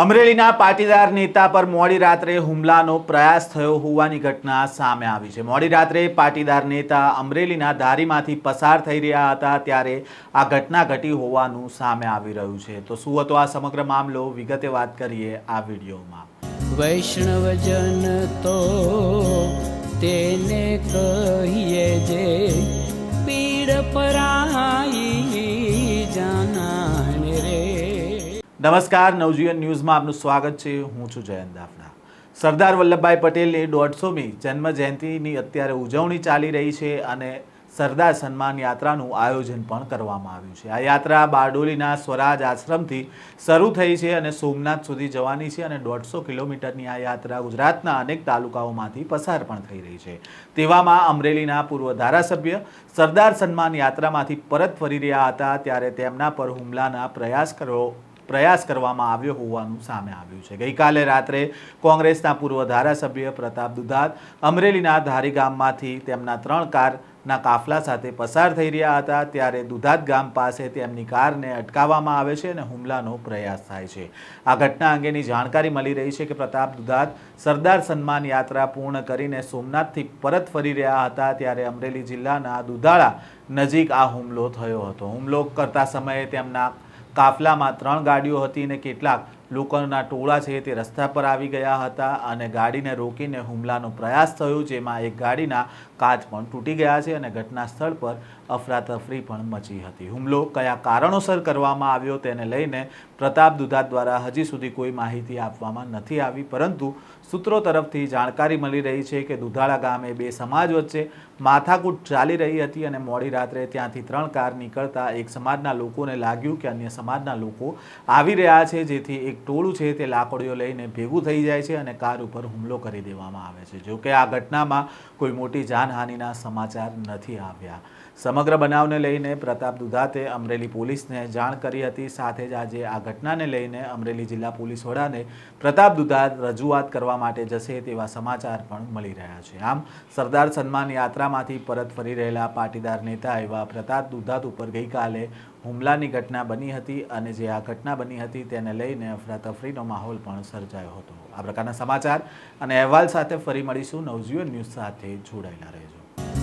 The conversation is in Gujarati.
અમરેલીના પાટીદાર નેતા પર મોડી રાત્રે હુમલાનો પ્રયાસ થયો હોવાની ઘટના સામે આવી છે. મોડી રાત્રે પાટીદાર નેતા અમરેલીના ધારીમાંથી પસાર થઈ રહ્યા હતા ત્યારે આ ઘટના ઘટી હોવાનું સામે આવી રહ્યું છે. તો શું હતો આ સમગ્ર મામલો? વિગતે વાત કરીએ આ વિડીયોમાં. વૈષ્ણવજન તો તેને કહીએ જે પીડ પરાઈ નમસ્કાર, નવજીવન ન્યૂઝમાં આપનું સ્વાગત છે. હું છું જયંત દાફડા સરદાર વલ્લભભાઈ પટેલની દોઢસોમી જન્મ જયંતિની અત્યારે ઉજવણી ચાલી રહી છે અને સરદાર સન્માન યાત્રાનું આયોજન પણ કરવામાં આવ્યું છે. આ યાત્રા બારડોલીના સ્વરાજ આશ્રમથી શરૂ થઈ છે અને સોમનાથ સુધી જવાની છે અને દોઢસો કિલોમીટરની આ યાત્રા ગુજરાતના અનેક તાલુકાઓમાંથી પસાર પણ થઈ રહી છે. તેવામાં અમરેલીના પૂર્વ ધારાસભ્ય સરદાર સન્માન યાત્રામાંથી પરત ફરી રહ્યા હતા. ત્યારે તેમના પર હુમલાના પ્રયાસ કરવો પ્રયાસ કરવામાં આવ્યો હોવાનું સામે આવ્યું છે. ગઈકાલે રાત્રે કોંગ્રેસના પૂર્વ ધારાસભ્ય પ્રતાપ દુધાત અમરેલીના ધારી ગામમાંથી તેમના ત્રણ કારના કાફલા સાથે પસાર થઈ રહ્યા હતા. ત્યારે દુધાત ગામ પાસે તેમની કારને અટકાવવામાં આવે છે અને હુમલાનો પ્રયાસ થાય છે. આ ઘટના અંગેની જાણકારી મળી રહી છે કે પ્રતાપ દુધાત સરદાર સન્માન યાત્રા પૂર્ણ કરીને સોમનાથથી પરત ફરી રહ્યા હતા ત્યારે અમરેલી જિલ્લાના દુધાળા નજીક આ હુમલો થયો હતો. હુમલો કરતા સમયે તેમના કાફલામાં ત્રણ ગાડીઓ હતી અને કેટલાક લોકોના ટોળા છે તે રસ્તા પર આવી ગયા હતા અને ગાડીને રોકીને હુમલાનો પ્રયાસ થયો, જેમાં એક ગાડીના કાચ પણ તૂટી ગયા છે અને ઘટના સ્થળ પર અફરાતફરી પણ મચી હતી. હુમલો કયા કારણોસર કરવામાં આવ્યો તેને લઈને પ્રતાપ દુધાત દ્વારા હજી સુધી કોઈ માહિતી આપવામાં નથી આવી, પરંતુ સૂત્રો તરફથી જાણકારી મળી રહી છે કે દુધાળા ગામે બે સમાજ વચ્ચે માથાકૂટ ચાલી રહી હતી અને મોડી રાત્રે ત્યાંથી ત્રણ કાર નીકળતા એક સમાજના લોકોને લાગ્યું કે અન્ય સમાજના લોકો આવી રહ્યા છે, જેથી એક ટોળું છે તે લાકડીઓ લઈને ભેગું થઈ જાય છે અને કાર ઉપર હુમલો કરી દેવામાં આવે છે. જોકે આ ઘટનામાં કોઈ મોટી જાનહાનિના સમાચાર નથી આવ્યા. સમગ્ર બનાવને લઈને પ્રતાપ દુધાતે અમરેલી પોલીસને જાણ કરી હતી. સાથે જ આજે આ ઘટનાને લઈને અમરેલી જિલ્લા પોલીસ વડાને પ્રતાપ દુધાત રજૂઆત કરવા માટે જશે તેવા સમાચાર પણ મળી રહ્યા છે. આમ, સરદાર સન્માન યાત્રામાંથી પરત ફરી રહેલા પાટીદાર નેતા એવા પ્રતાપ દુધાત ઉપર ગઈકાલે હુમલાની ઘટના બની હતી અને જે આ ઘટના બની હતી તેને લઈને અફરાતફરીનો માહોલ પણ સર્જાયો હતો. આ પ્રકારના સમાચાર અને અહેવાલ સાથે ફરી મળીશું. નવજીવન ન્યૂઝ સાથે જોડાયેલા રહેજો.